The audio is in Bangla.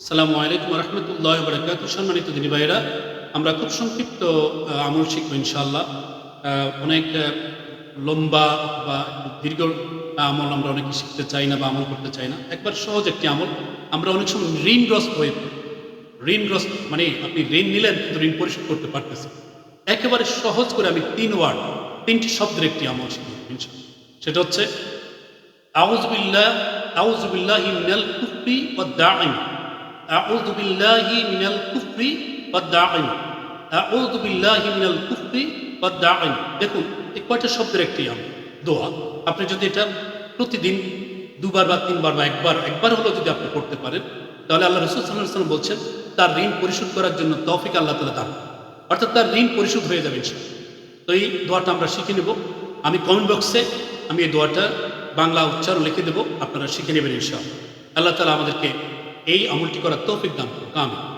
সালামু আলাইকুম রহমতুল্লাহ বরকাত সম্মানিত দিনী ভাইরা আমরা খুব সংক্ষিপ্ত আমল শিখব ইনশাল্লাহ অনেক লম্বা বা দীর্ঘ আমল আমরা অনেকে শিখতে চাই না বা আমল করতে চাই না। একবার সহজ একটি আমল, আমরা অনেক সময় ঋণগ্রস্ত হয়ে ঋণগ্রস্ত মানে আপনি ঋণ নিলেন কিন্তু ঋণ পরিশোধ করতে পারতেছেন একেবারে সহজ করে আমি তিন ওয়ার্ড তিনটি শব্দের একটি আমল শিখব ইনশাল্লাহ সেটা হচ্ছে আউজবিল্লাহ আউজবিল্লাহ ইমিনাল কুফরি বা দা আইন أعوذ بالله من الكفر والداعم أعوذ بالله من الكفر والداعم দেখুন এই কয়টা শব্দের একটি আম দোয়া আপনি যদি এটা প্রতিদিন দুবার বা তিনবার বা একবার একবার হলেও যদি আপনি করতে পারেন তাহলে আল্লাহ রসুল সাল্লাহ সাল্লাম বলছেন তার ঋণ পরিশোধ করার জন্য তৌফিক আল্লাহ তালা দান অর্থাৎ তার ঋণ পরিশোধ হয়ে যাবে ইনশাআল্লাহ। তো এই দোয়াটা আমরা শিখে নেব আমি কমেন্ট বক্সে আমি এই দোয়াটা বাংলা উচ্চারণ লিখে দেবো আপনারা শিখে নেবেন ইনশাআল্লাহ আল্লাহ তালা আমাদেরকে এই আমলটি করার তৌফিক দান করুন।